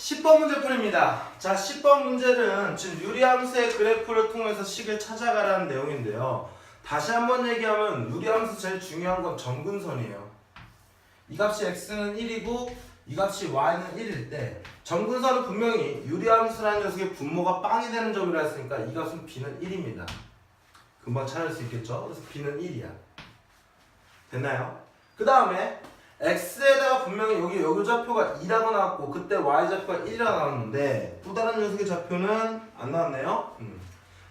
10번 문제 풀입니다. 자, 10번 문제는 지금 유리함수의 그래프를 통해서 식을 찾아가라는 내용인데요. 다시 한번 얘기하면 유리함수 제일 중요한 건 점근선이에요. 이 값이 x는 1이고 이 값이 y는 1일 때 점근선은 분명히 유리함수라는 녀석의 분모가 빵이 되는 점이라 했으니까 이 값은 b는 1입니다. 금방 찾을 수 있겠죠? 그래서 b는 1이야. 됐나요? 그 다음에 x에다가 분명히 여기 여기 좌표가 2라고 나왔고 그때 y 좌표가 1이라고 나왔는데 또 다른 녀석의 좌표는 안 나왔네요. 음.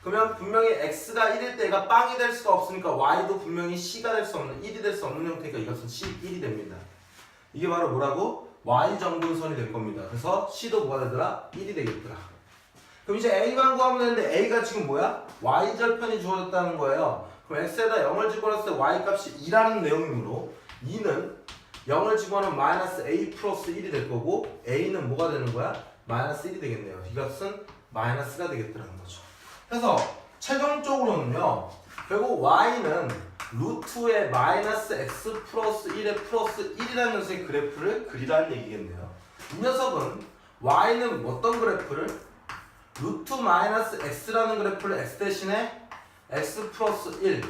그러면 분명히 x가 1일 때 얘가 빵이 될 수가 없으니까 y도 분명히 c가 될 수 없는 1이 될 수 없는 형태니까 이것은 c 1이 됩니다. 이게 바로 뭐라고? y 정근선이 될 겁니다. 그래서 c도 뭐가 되더라? 1이 되겠더라. 그럼 이제 a만 구하면 되는데 a가 지금 뭐야? y 절편이 주어졌다는 거예요. 그럼 x에다 0을 집어넣었을 때 y 값이 2라는 내용이므로 2는 0을 집어넣으면 마이너스 a 플러스 1이 될 거고 a는 뭐가 되는 거야? 마이너스 1이 되겠네요. 이 값은 마이너스가 되겠다는 거죠. 그래서 최종적으로는요. 결국 y는 루트의 마이너스 x 플러스 1의 플러스 1이라는 녀석의 그래프를 그리라는 얘기겠네요. 이 녀석은 y는 어떤 그래프를 루트 마이너스 x라는 그래프를 x 대신에 x 플러스 1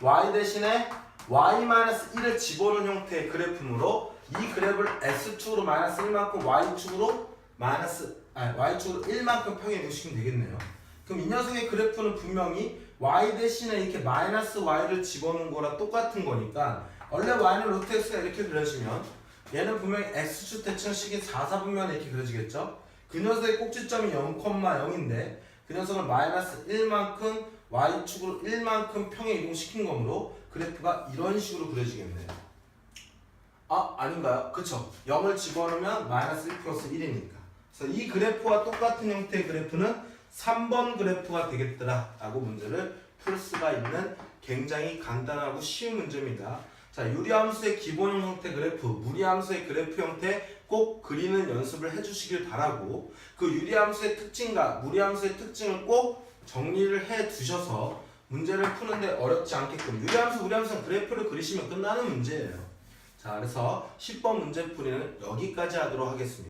y 대신에 y 마이너스 1을 집어넣은 형태의 그래프므로 이 그래프를 x축으로 마이너스 1만큼 y축으로 마이너스 아니 y축으로 1만큼 평행 이동시키면 되겠네요. 그럼 이 녀석의 그래프는 분명히 y 대신에 이렇게 마이너스 y를 집어넣은 거랑 똑같은 거니까 원래 y는 루트 x가 이렇게 그려지면 얘는 분명히 x축 대칭식이 4, 4분면에 이렇게 그려지겠죠? 그 녀석의 꼭지점이 0,0인데 그 녀석을 마이너스 1만큼 y축으로 1만큼 평행 이동시킨 거므로 그래프가 이런 식으로 그려지겠네요. 아 아닌가요? 그쵸 0을 집어넣으면 마이너스 1 플러스 1이니까 그래서 이 그래프와 똑같은 형태의 그래프는 3번 그래프가 되겠더라 라고 문제를 풀 수가 있는 굉장히 간단하고 쉬운 문제입니다 자 유리함수의 기본형 형태 그래프 무리함수의 그래프 형태 꼭 그리는 연습을 해주시길 바라고 그 유리함수의 특징과 무리함수의 특징을 꼭 정리를 해 두셔서 문제를 푸는데 어렵지 않게끔 유리함수 무리함수는 그래프를 그리시면 끝나는 문제예요. 자 그래서 10번 문제 풀이는 여기까지 하도록 하겠습니다